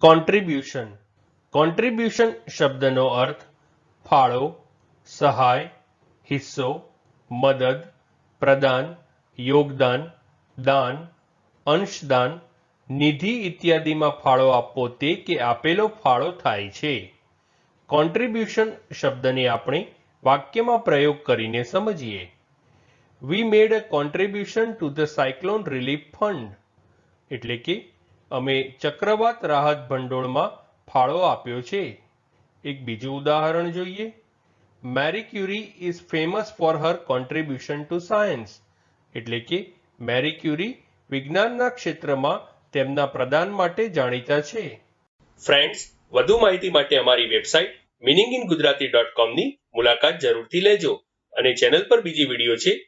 Contribution contribution શબ્દનો અર્થ ફાળો, સહાય, હિસ્સો, મદદ, પ્રદાન, યોગદાન, દાન, અંશદાન, નિધિ ઇત્યાદિમાં ફાળો આપવો તે કે આપેલો ફાળો થાય છે. કોન્ટ્રીબ્યુશન શબ્દને આપણે વાક્યમાં પ્રયોગ કરીને સમજીએ. We made a contribution to the cyclone relief fund એટલે કે અમે ચક્રવાત રાહત ભંડોળમાં ફાળો આપ્યો છે. એક બીજું ઉદાહરણ જોઈએ. Marie Curie is famous for her contribution to science એટલે કે મેરી ક્યુરી વિજ્ઞાનના ક્ષેત્રમાં તેમના પ્રદાન માટે જાણીતા છે. ફ્રેન્ડ્સ વધુ માહિતી માટે અમારી website meaning in Gujarati dot કોમની મુલાકાત જરૂરથી લેજો અને ચેનલ પર બીજી વીડિયો છે